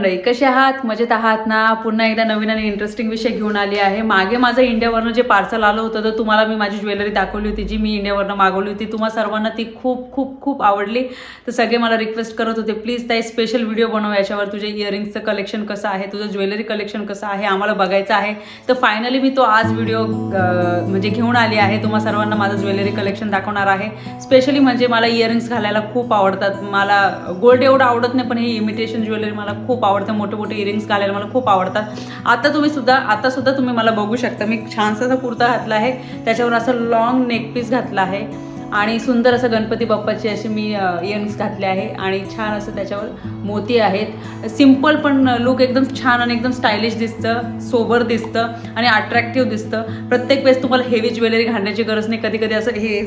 मंडळी कसे आहात? मजेत आहात ना? पुन्हा एकदा नवीन आणि इंटरेस्टिंग विषय घेऊन आली आहे. मागे माझं इंडियावरनं जे पार्सल आलं होतं तर तुम्हाला मी माझी ज्वेलरी दाखवली होती जी मी इंडियावरनं मागवली होती. तुम्हा सर्वांना ती खूप खूप खूप आवडली. तर सगळे मला रिक्वेस्ट करत होते प्लीज ताई स्पेशल व्हिडिओ बनव याच्यावर. तुझे इयरिंग्सचं कलेक्शन कसं आहे? तुझं ज्वेलरी कलेक्शन कसं आहे? आम्हाला बघायचं आहे. तर फायनली मी तो आज व्हिडिओ म्हणजे घेऊन आली आहे. तुम्हा सर्वांना माझं ज्वेलरी कलेक्शन दाखवणार आहे. स्पेशली म्हणजे मला इयरिंग्स घालायला खूप आवडतात. मला गोल्ड एवढं आवडत नाही पण हे इमिटेशन ज्वेलरी मला खूप आवडतं मोठे मोठे इयरिंग्स घालायला मला खूप आवडतात. आता तुम्ही सुद्धा आता सुद्धा तुम्ही मला बघू शकता. मी छानसा असा कुर्ता घातला आहे. त्याच्यावर असं लॉंग नेक पीस घातला आहे. आणि सुंदर असं गणपती बाप्पाची अशी मी इयरिंग्स घातले आहे आणि छान असं त्याच्यावर मोती आहेत. सिंपल पण लुक एकदम छान आणि एकदम स्टायलिश दिसतं सोबर दिसतं आणि अट्रॅक्टिव्ह दिसतं. प्रत्येक वेळेस तुम्हाला हेवी ज्वेलरी घालण्याची गरज नाही. कधी कधी असं हे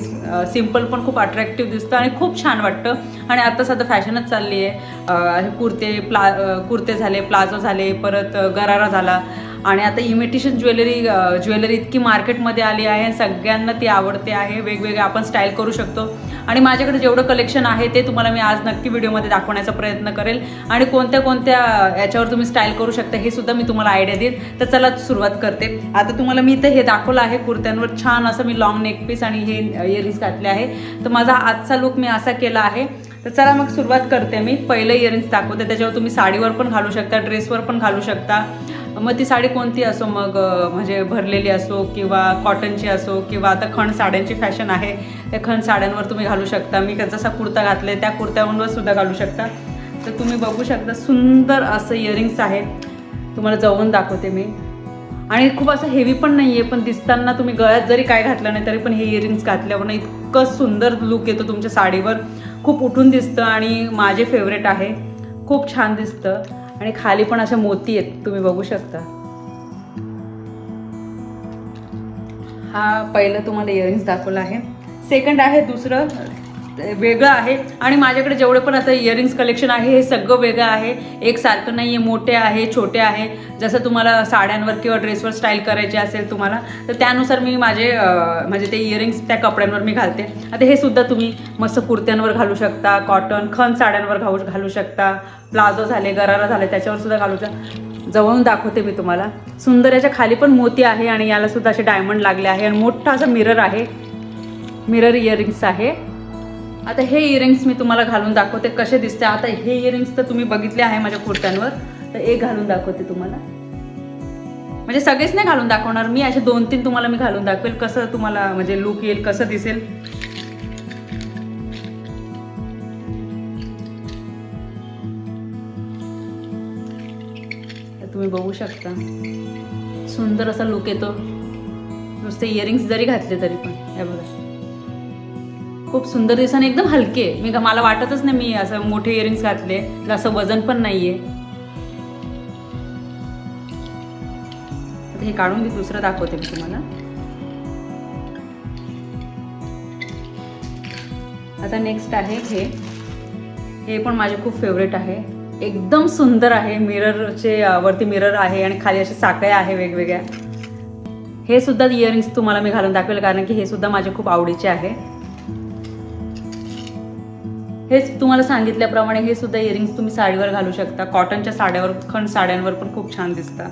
सिंपल पण खूप अट्रॅक्टिव्ह दिसतं आणि खूप छान वाटतं. आणि आता सध्या फॅशनच चालली आहे. कुर्ते प्ला कुर्ते झाले प्लाझो झाले परत गरारा झाला. आणि आता इमिटेशन ज्वेलरी ज्वेलरी इतकी मार्केटमध्ये आली आहे सगळ्यांना ती आवडते आहे. वेगवेगळे आपण स्टाईल करू शकतो. आणि माझ्याकडे जेवढं कलेक्शन आहे ते तुम्हाला मी आज नक्की व्हिडिओमध्ये दाखवण्याचा प्रयत्न करेल. आणि कोणत्या कोणत्या याच्यावर तुम्ही स्टाईल करू शकता हे सुद्धा मी तुम्हाला आयडिया देईल तर चला सुरुवात करते. आता तुम्हाला मी इथं हे दाखवलं आहे कुर्त्यांवर छान असं मी लॉंग नेक पीस आणि हे इयरिंग्स घातले आहे. तर माझा आजचा लुक मी असा केला आहे. तर चला मग सुरुवात करते मी. पहिलं इयरिंग्स दाखवते. त्याच्यावर तुम्ही साडीवर पण घालू शकता ड्रेसवर पण घालू शकता. मग ती साडी कोणती असो मग म्हणजे भरलेली असो किंवा कॉटनची असो किंवा आता खण साड्यांची फॅशन आहे त्या खण साड्यांवर तुम्ही घालू शकता. मी जसा कुर्ता घातलाय त्या कुर्त्यावर सुद्धा घालू शकता. तर तुम्ही बघू शकता सुंदर असं इयरिंग्स आहे तुम्हाला जवळून दाखवते मी. आणि खूप असं हेवी पण नाही आहे पण दिसताना तुम्ही गळ्यात जरी काय घातलं नाही तरी पण हे इयरिंग्स घातल्यावर इतकं सुंदर लुक येतो तुमच्या साडीवर. खूप उठून दिसतं आणि माझे फेवरेट आहे. खूप छान दिसतं. आणि खाली पण असे मोती आहेत तुम्ही बघू शकता. हा पहिलं तुम्हाला इयरिंग्स दाखवला आहे. सेकंड आहे दुसरं वेगळं आहे. आणि माझ्याकडे जेवढे पण आता इयरिंग्स कलेक्शन आहे हे सगळं वेगळं आहे. एकसारखं नाही आहे मोठे आहे छोटे आहे. जसं तुम्हाला साड्यांवर किंवा ड्रेसवर स्टाईल करायचे असेल तुम्हाला तर त्यानुसार मी माझे म्हणजे ते इयरिंग्स त्या कपड्यांवर मी घालते. आता हे सुद्धा तुम्ही मस्त कुर्त्यांवर घालू शकता कॉटन खन साड्यांवर घालू घालू शकता. प्लाझो झाले गरारा झाले त्याच्यावर सुद्धा घालू शकता. जवळून दाखवते मी तुम्हाला. सुंदर याच्या खाली पण मोती आहे आणि याला सुद्धा असे डायमंड लागले आहे. आणि मोठा असा मिरर आहे. मिरर इयरिंग्स आहे. आता हे इयरिंग्स मी तुम्हाला घालून दाखवते कसे दिसते. आता हे इयरिंग्स तर तुम्ही बघितले आहे माझ्या कुर्त्यांवर. तर एक घालून दाखवते तुम्हाला. म्हणजे सगळेच नाही घालून दाखवणार. मी असे दोन तीन तुम्हाला मी घालून दाखवेल कसं तुम्हाला म्हणजे लुक येईल कसं दिसेल. तर तुम्ही बघू शकता. सुंदर असा लुक येतो. नुसते इयरिंग्स जरी घातले तरी पण. हे बघा. खूप सुंदर दिसत आणि एकदम हलके. मी मला वाटतच नाही मी असं मोठे इयरिंग्स घातले. असं वजन पण नाहीये. आता हे काढून मी दुसरं दाखवते मी तुम्हाला. आता नेक्स्ट आहे हे. हे पण माझे खूप फेवरेट आहे. एकदम सुंदर आहे. मिररचे वरती मिरर आहे आणि खाली असे साकळ्या आहे वेगवेगळ्या. हे सुद्धा इयरिंग्स तुम्हाला मी घालून दाखवेल कारण की हे सुद्धा माझे खूप आवडीचे आहे. हेच तुम्हाला सांगितल्याप्रमाणे हे सुद्धा इयरिंग्स तुम्ही साडीवर घालू शकता. कॉटनच्या साड्यावर खण साड्यांवर पण खूप छान दिसतात.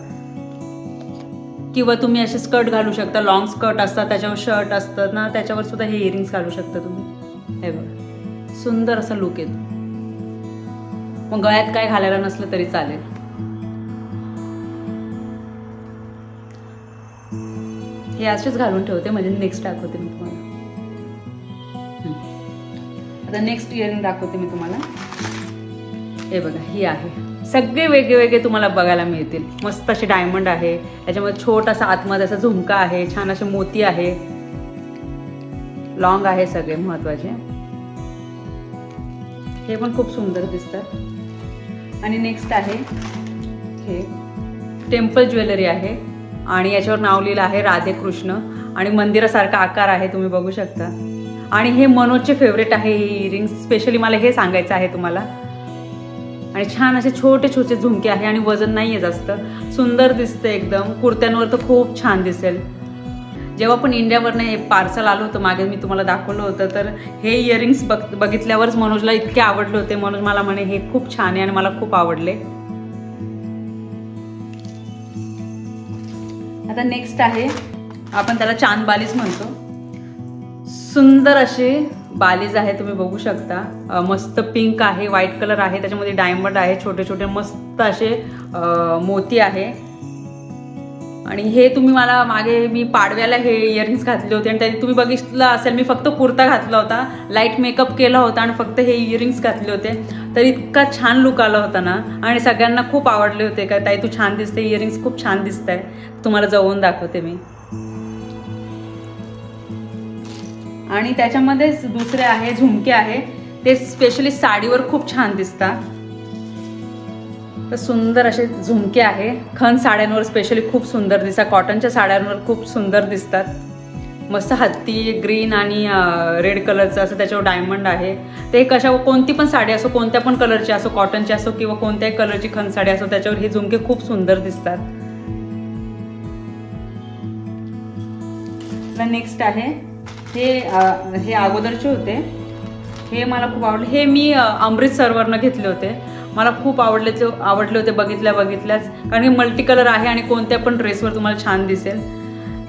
किंवा तुम्ही असे स्कर्ट घालू शकता लॉंग स्कर्ट असतात त्याच्यावर शर्ट असतं ना त्याच्यावर सुद्धा हे इयरिंग्स घालू शकता तुम्ही. हे बघा सुंदर असा लुक येतो. मग गळ्यात काय घालायला नसलं तरी चालेल. हे असेच घालून ठेवते म्हणजे नेक्स्ट दाखवते मी तुम्हाला. आता नेक्स्ट इयरिंग दाखवते मी तुम्हाला. हे बघा ही आहे. सगळे वेगळे वेगळे तुम्हाला बघायला मिळतील. मस्त असे डायमंड आहे. त्याच्यामध्ये छोटासा आतमध्ये असा झुमका आहे छान असे मोती आहे. लॉंग आहे सगळे महत्त्वाचे. हे पण खूप सुंदर दिसतात. आणि नेक्स्ट आहे हे टेम्पल ज्वेलरी आहे. आणि याच्यावर नाव लिहिलं आहे राधे कृष्ण आणि मंदिरासारखा आकार आहे तुम्ही बघू शकता. आणि हे मनोजचे फेवरेट आहे ही इयरिंग्स स्पेशली मला हे सांगायचं आहे तुम्हाला. आणि छान असे छोटे छोटे झुमके आहे आणि वजन नाही आहे जास्त. सुंदर दिसतं एकदम. कुर्त्यांवर तर खूप छान दिसेल. जेव्हा पण इंडियावरनं हे पार्सल आलं होतं मागे मी तुम्हाला दाखवलं होतं तर हे इयरिंग्स बघ बघितल्यावरच मनोजला इतके आवडले होते. मनोज मला म्हणे हे खूप छान आहे आणि मला खूप आवडले. आता नेक्स्ट आहे आपण त्याला चांदबालीच म्हणतो. सुंदर असे बालीज आहे तुम्ही बघू शकता. मस्त पिंक आहे व्हाईट कलर आहे त्याच्यामध्ये डायमंड आहे छोटे छोटे मस्त असे मोती आहे. आणि हे तुम्ही मला मागे मी पाडव्याला हे इयरिंग्स घातले होते आणि त्यात तुम्ही बघितलं असेल मी फक्त कुर्ता घातला होता. लाइट मेकअप केला होता आणि फक्त हे इयरिंग्स घातले होते. तर इतका छान लुक आला होता ना. आणि सगळ्यांना खूप आवडले होते का ताई तू छान दिसते इयरिंग्स खूप छान दिसत आहे तुम्हाला जवळून दाखवते मी. आणि त्याच्यामध्येच दुसरे आहे झुमके आहे. ते स्पेशली साडीवर खूप छान दिसतात. तर सुंदर असे झुमके आहे. खण साड्यांवर स्पेशली खूप सुंदर दिसतात. कॉटनच्या साड्यांवर खूप सुंदर दिसतात. मस्त हत्ती ग्रीन आणि रेड कलरचं असं त्याच्यावर डायमंड आहे. ते कशा कोणती पण साडी असो कोणत्या पण कलरची असो कॉटनची असो किंवा कोणत्याही कलरची खण साडी असो त्याच्यावर हे झुमके खूप सुंदर दिसतात. नेक्स्ट आहे. हे हे अगोदरचे होते. हे मला खूप आवडले. हे मी अमृतसरवरनं घेतले होते. मला खूप आवडले ते आवडले होते बघितल्या बघितल्याच. कारण हे मल्टी कलर आहे आणि कोणत्या पण ड्रेसवर तुम्हाला छान दिसेल.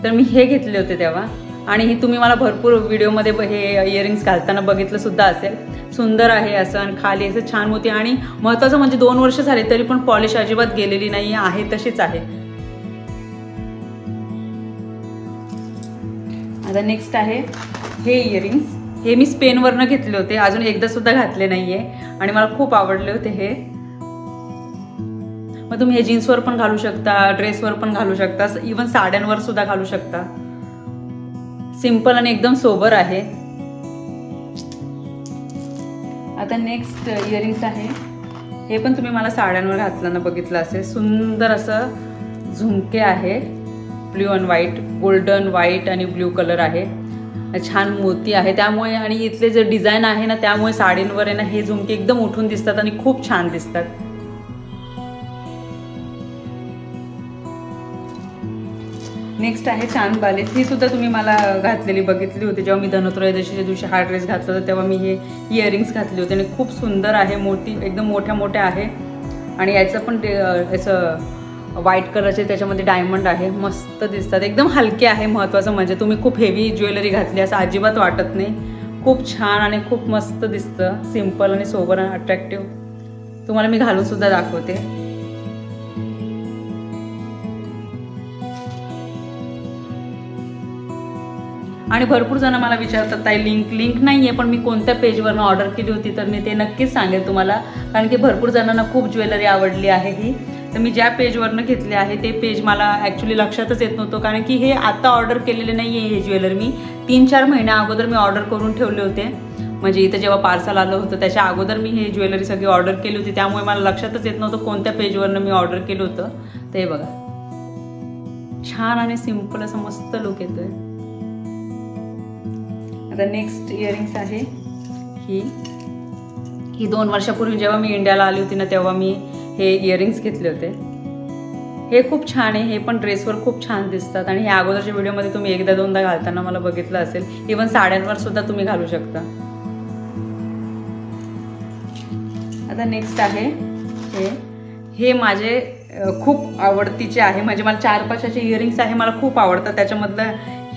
तर मी हे घेतले होते तेव्हा. आणि हे तुम्ही मला भरपूर व्हिडिओमध्ये ब- हे इयरिंग्स घालताना बघितलं सुद्धा असेल. सुंदर आहे असं आणि खाली असं छान होती. आणि महत्त्वाचं म्हणजे दोन वर्ष झाले तरी पण पॉलिश अजिबात गेलेली नाही आहे तशीच आहे. आता नेक्स्ट आहे हे इयरिंग्स हे मी स्पेनवरनं घेतले होते. अजून एकदा सुद्धा घातले नाहीये. आणि मला खूप आवडले होते हे. मग तुम्ही हे जीन्सवर पण घालू शकता ड्रेसवर पण घालू शकता. इवन साड्यांवर सुद्धा घालू शकता. सिंपल आणि एकदम सोबर आहे. आता नेक्स्ट इयरिंग्स आहे. हे पण तुम्ही मला साड्यांवर घातल्यानं बघितलं असेल. सुंदर असं झुमके आहे. Blue and white golden white आणि ब्ल्यू कलर आहे. छान मोती आहे. त्यामुळे आणि इथले जे डिझाईन आहे ना त्यामुळे साडींवर आहे ना हे झुमके एकदम उठून दिसतात आणि खूप छान दिसतात. नेक्स्ट आहे चांद बालेस ही सुद्धा तुम्ही मला घातलेली बघितली होती. जेव्हा मी धनत्रयोदशीच्या दिवशी हा ड्रेस घातला होता तेव्हा मी हे इयरिंग्स घातले होते. आणि खूप सुंदर आहे मोठी एकदम मोठ्या मोठ्या आहे. आणि याचं पण ते, याचं व्हाईट कलरचे त्याच्यामध्ये डायमंड आहे मस्त दिसतात. एकदम हलके आहे महत्त्वाचं म्हणजे तुम्ही खूप हेवी ज्वेलरी घातली असं अजिबात वाटत नाही. खूप छान आणि खूप मस्त दिसतं. सिंपल आणि सोबर आणि अट्रॅक्टिव्ह तुम्हाला मी घालून सुद्धा दाखवते. आणि भरपूर जण मला विचारतात ताई लिंक लिंक नाही आहे पण मी कोणत्या पेजवरनं ऑर्डर केली होती? तर मी ते नक्कीच सांगेल तुम्हाला. कारण की भरपूर जणांना खूप ज्वेलरी आवडली आहे ही. तर मी ज्या पेजवरनं घेतले आहे ते पेज मला ॲक्च्युली लक्षातच येत नव्हतं. कारण की हे आत्ता ऑर्डर केलेले नाही आहे हे ज्वेलरी मी. तीन चार महिन्या अगोदर मी ऑर्डर करून ठेवले होते. म्हणजे इथं जेव्हा पार्सल आलं होतं त्याच्या अगोदर मी हे ज्वेलरी सगळी ऑर्डर केली होती. त्यामुळे मला लक्षातच येत नव्हतं कोणत्या पेजवरनं मी ऑर्डर केलं होतं. ते बघा. छान आणि सिंपल असं मस्त लुक येतोय. आता नेक्स्ट इयरिंग्स आहे. ही. ही दोन वर्षापूर्वी जेव्हा मी इंडियाला आली होती ना तेव्हा मी हे इयरिंग्स घेतले होते. हे खूप छान आहे हे पण ड्रेसवर खूप छान दिसतात आणि हे अगोदरच्या व्हिडिओमध्ये तुम्ही एकदा दोनदा घालताना मला बघितलं असेल. इवन साड्यांवर सुद्धा तुम्ही घालू शकता. आता नेक्स्ट आहे हे. हे माझे खूप आवडतीचे आहे. म्हणजे मला चार पाच असे इयरिंग्स आहे मला खूप आवडतात. त्याच्यामधलं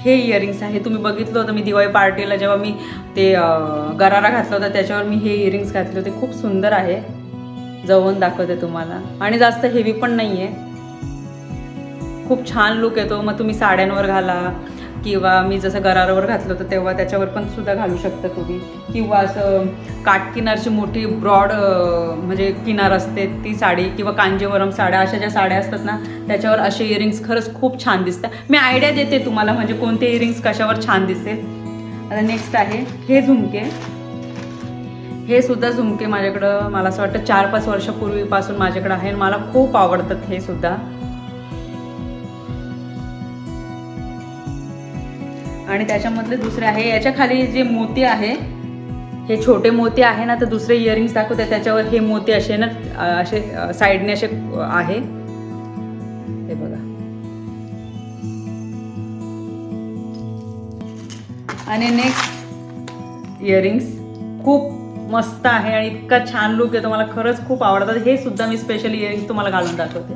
हे इयरिंग्स आहे. तुम्ही बघितलं होतं मी दिवाळी पार्टीला जेव्हा मी ते गरारा घातला होता त्याच्यावर मी हे इयरिंग्स घातले होते. खूप सुंदर आहे. जवळून दाखवते तुम्हाला. आणि जास्त हेवी पण नाही आहे खूप छान लुक येतो. मग तुम्ही साड्यांवर घाला किंवा मी जसं गरारावर घातलं होतं तेव्हा त्याच्यावर पण सुद्धा घालू शकता तुम्ही. किंवा असं काटकिनारची मोठी ब्रॉड म्हणजे किनार असते ती साडी किंवा कांजीवरम साड्या अशा ज्या साड्या असतात ना त्याच्यावर असे इयरिंग्स खरंच खूप छान दिसतात. मी आयडिया देते तुम्हाला म्हणजे कोणते इयरिंग्स कशावर छान दिसेल. आता नेक्स्ट आहे हे झुमके. हे सुद्धा झुमके माझ्याकडं मला असं वाटतं चार पाच वर्षापूर्वीपासून माझ्याकडे आहे आणि मला खूप आवडतात हे सुद्धा. आणि त्याच्यामधले दुसरे आहे याच्या खाली जे मोती आहे हे छोटे मोती आहे ना तर दुसरे इयरिंग्स दाखवते त्याच्यावर हे मोती असे ना असे साईडने असे आहे. हे बघा. आणि नेक्स्ट इयरिंग्स खूप मस्त आहे आणि इतका छान लुक आहे तुम्हाला खरंच खूप आवडतात हे सुद्धा मी स्पेशली इयरिंग तुम्हाला घालून दाखवते.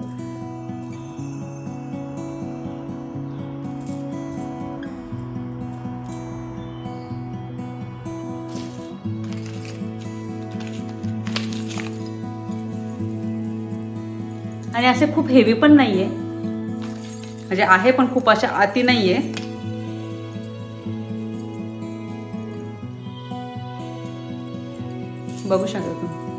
आणि असे खूप हेवी पण नाहीये. म्हणजे आहे पण खूप अशा आती नाहीये. बघू शकता तुम्ही.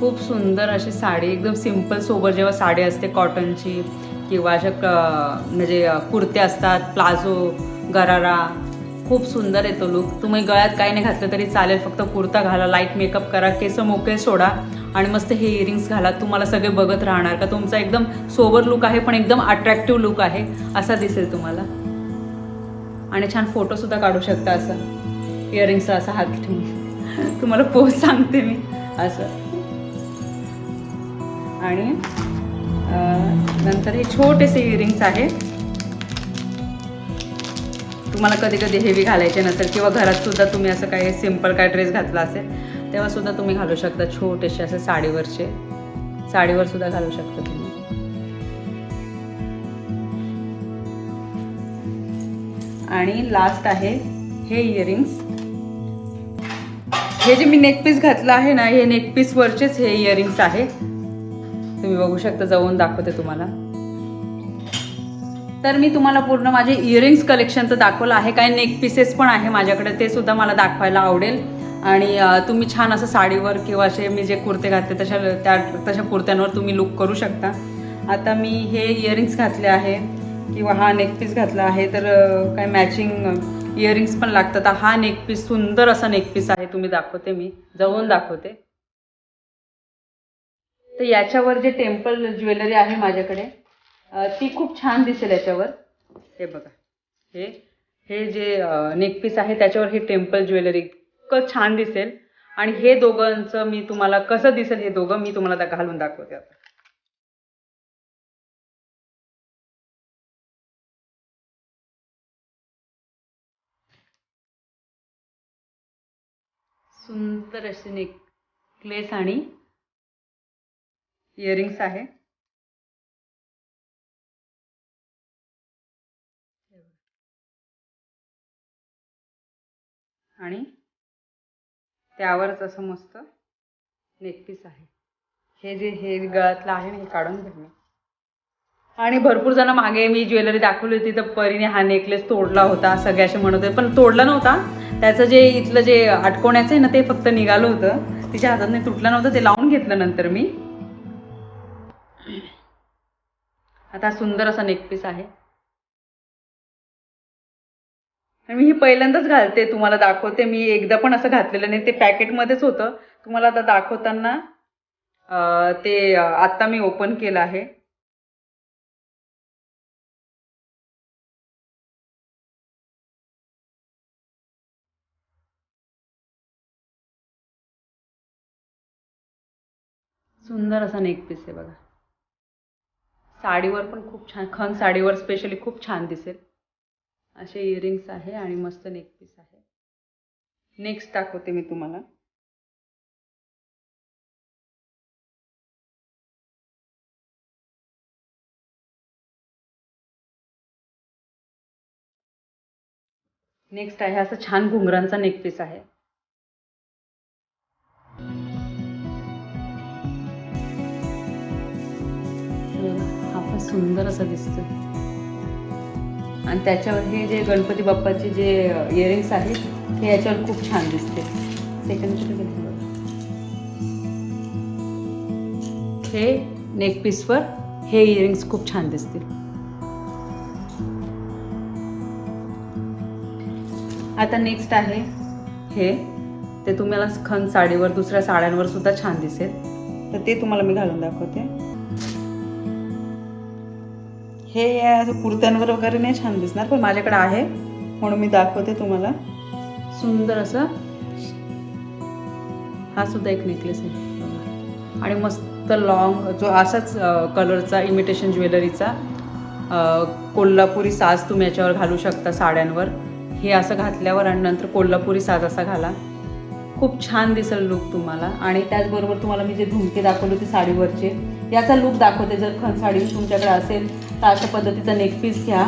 खूप सुंदर अशी साडी एकदम सिंपल सोबर जेव्हा साडी असते कॉटनची किंवा अशा क- म्हणजे कुर्त्या असतात प्लाझो गरारा खूप सुंदर येतो लुक तुम्ही गळ्यात काही नाही घातलं तरी चालेल फक्त कुर्ता घाला लाइट मेकअप करा केस मोकळे सोडा आणि मस्त हे इयरिंग्स घाला. तुम्हाला सगळे बघत राहणार का? तुमचा एकदम सोबर लुक आहे पण एकदम अट्रॅक्टिव्ह लुक आहे असा दिसेल तुम्हाला. आणि छान फोटोसुद्धा काढू शकता असं. इयरिंग्सचा असा हात ठेवून तुम्हाला पोच सांगते मी. असं. आणि नंतर हे छोटेसे इयरिंग्स आहे तुम्हाला कधी कधी हेवी घालायचे नसेल किंवा घरात सुद्धा तुम्ही असं काही सिंपल काय ड्रेस घातला असेल तेव्हा सुद्धा तुम्ही घालू शकता छोटेसे असे साडीवरचे. साडीवर सुद्धा घालू शकता तुम्ही. आणि लास्ट आहे हे इयरिंग्स हे जे मी नेकपीस घातलं आहे ना हे नेकपीस वरचेच हे इयरिंग्स आहे. तुम्ही बघू शकता जाऊन दाखवते तुम्हाला. तर मी तुम्हाला पूर्ण माझे इयरिंग्स कलेक्शन तर दाखवलं आहे. काही नेक पीसेस पण आहे माझ्याकडे ते सुद्धा मला दाखवायला आवडेल. आणि तुम्ही छान असं साडीवर किंवा असे मी जे कुर्ते घातले तशा त्या तशा कुर्त्यांवर तुम्ही लुक करू शकता. आता मी हे इयरिंग्स घातले आहे. किंवा हा नेकपीस घातला आहे तर काय मॅचिंग इयरिंग्स पण लागतात. हा नेक पीस सुंदर असा नेक पीस आहे तुम्ही दाखवते मी. जवळून दाखवते. तर याच्यावर जे टेम्पल ज्वेलरी आहे माझ्याकडे ती खूप छान दिसेल याच्यावर. हे बघा. हे हे जे नेकपीस आहे त्याच्यावर हे टेम्पल ज्वेलरी इतकं छान दिसेल. आणि हे दोघांचं मी तुम्हाला कसं दिसेल हे दोघं मी तुम्हाला घालून दाखवते आता. सुंदर असे नेकलेस आणि इयरिंग्स आहे. आणि त्यावरच असं मस्त नेकपीस आहे. हे जे हे गळ्यातलं आहे हे काढून घे मी. आणि भरपूर जण मागे मी ज्वेलरी दाखवली होती तर परीने हा नेकलेस तोडला होता सगळे असे म्हणत होते. पण तोडला नव्हता. त्याचं जे इथलं जे अटकवण्याचं आहे ना ते फक्त निघालं होतं. तिच्या हाताने तुटलं नव्हतं ते लावून घेतलं नंतर मी. आता सुंदर असा नेकपीस आहे. आणि मी ही पहिल्यांदाच घालते तुम्हाला दाखवते. मी एकदा पण असं घातलेलं नाही. ते पॅकेटमध्येच होतं. तुम्हाला आता दाखवताना ते आत्ता मी ओपन केलं आहे. सुंदर असा नेक पीस आहे बघा. साडीवर पण खूप छान खन साडीवर स्पेशली खूप छान दिसेल. असे इयरिंग्स आहे आणि मस्त नेक पीस आहे. नेक्स्ट दाखवते मी तुम्हाला. नेक्स्ट आहे असं छान घुंगरांचा नेक पीस आहे. सुंदर असं दिसतं. आणि त्याच्यावर हे जे गणपती बाप्पाचे जे इयरिंग्स आहेत हे याच्यावर खूप छान दिसते. सेकंड हे नेकपीसवर हे इयरिंग्स खूप छान दिसतील. आता नेक्स्ट आहे हे. ते तुम्हाला खन साडीवर दुसऱ्या साड्यांवर सुद्धा छान दिसेल. तर ते तुम्हाला मी घालून दाखवते. हे कुर्त्यांवर वगैरे नाही छान दिसणार पण माझ्याकडे आहे म्हणून मी दाखवते तुम्हाला. सुंदर असं हा सुद्धा एक नेकलेस आहे. आणि मस्त लॉंग जो असाच कलरचा इमिटेशन ज्वेलरीचा कोल्हापुरी साज तुम्ही याच्यावर घालू शकता साड्यांवर. हे असं घातल्यावर आणि नंतर कोल्हापुरी साज असा घाला. खूप छान दिसेल लुक तुम्हाला. आणि त्याचबरोबर तुम्हाला मी जे झुमके दाखवले होते साडीवरचे याचा लुक दाखवते जर खन साडी तुमच्याकडे असेल. तर अशा पद्धतीचा नेकपीस घ्या.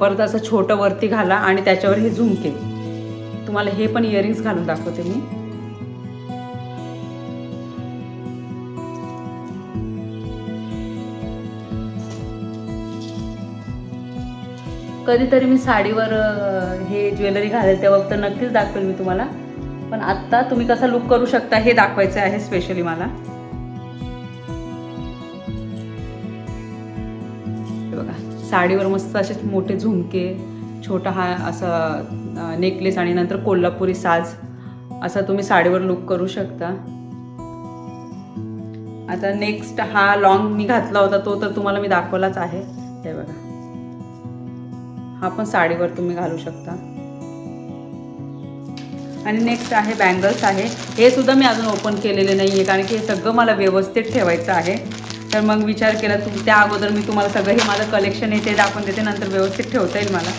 परत असं छोटं वरती घाला आणि त्याच्यावर हे झुमके तुम्हाला हे पण इयरिंग्स घालून दाखवते मी. कधीतरी मी साडीवर हे ज्वेलरी घालेल तेव्हा तर नक्कीच दाखवेल मी तुम्हाला. पण आत्ता तुम्ही कसा लुक करू शकता हे दाखवायचं आहे स्पेशली मला. साडीवर मस्त असे मोठे झुमके छोटा हा असा नेकलेस आणि नंतर कोल्हापुरी साज असा तुम्ही साडीवर लुक करू शकता. आता नेक्स्ट हा लॉंग मी घातला होता तो तर तुम्हाला मी दाखवलाच आहे. हे बघा. हा पण साडीवर तुम्ही घालू शकता. आणि नेक्स्ट आहे बँगल्स आहे. हे सुद्धा मी अजून ओपन केलेले नाही आहे कारण की हे सगळं मला व्यवस्थित ठेवायचं आहे. तर मग विचार केला तू त्या अगोदर मी तुम्हाला सगळं हे माझं कलेक्शन येते दाखवून देते नंतर व्यवस्थित ठेवता येईल मला.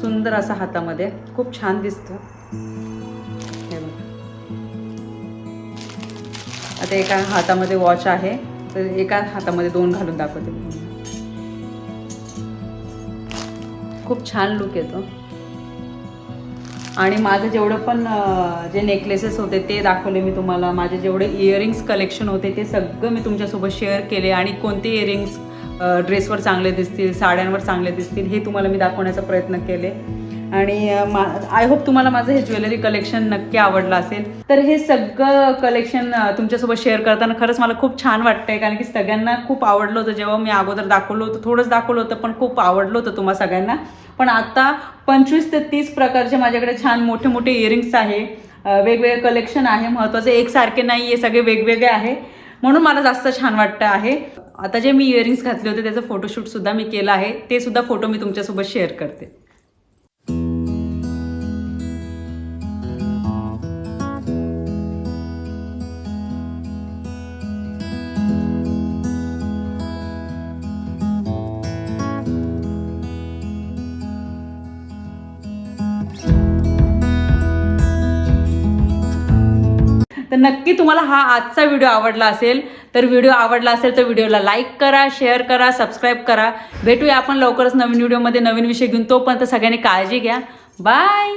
सुंदर असा हातामध्ये खूप छान दिसतं. हे बघा. आता एका हातामध्ये वॉच आहे तर एका हातामध्ये दोन घालून दाखवते. खूप छान लुक येतो. आणि माझं जेवढं पण जे नेकलेसेस होते ते दाखवले मी तुम्हाला. माझे जेवढे इयरिंग्स कलेक्शन होते ते सगळं मी तुमच्यासोबत शेअर केले आणि कोणते इयरिंग्स ड्रेसवर चांगले दिसतील साड्यांवर चांगले दिसतील हे तुम्हाला मी दाखवण्याचा प्रयत्न केले. आणि आय होप तुम्हाला माझं हे ज्वेलरी कलेक्शन नक्की आवडलं असेल. तर हे सगळं कलेक्शन तुमच्यासोबत शेअर करताना खरंच मला खूप छान वाटतंय कारण की सगळ्यांना खूप आवडलं होतं. जेव्हा मी अगोदर दाखवलं होतं थोडंच दाखवलं होतं पण खूप आवडलं होतं तुम्हाला सगळ्यांना. पण आता पंचवीस ते तीस प्रकारचे माझ्याकडे छान मोठे मोठे इयरिंग्स आहे. वेगवेगळे कलेक्शन आहे. महत्त्वाचे एकसारखे नाही आहे सगळे वेगवेगळे आहे. म्हणून मला जास्त छान वाटतं आहे. आता जे मी इयरिंग्स घातले होते त्याचं फोटोशूट सुद्धा मी केलं आहे. ते सुद्धा फोटो मी तुमच्यासोबत शेअर करते. तर नक्की तुम्हाला हा आजचा व्हिडिओ आवडला असेल तर व्हिडिओ आवडला असेल तर व्हिडिओला लाईक करा शेअर करा सबस्क्राईब करा. भेटूया आपण लवकरच नवीन व्हिडिओमध्ये नवीन विषय घेऊन. तोपर्यंत सगळ्यांनी काळजी घ्या. बाय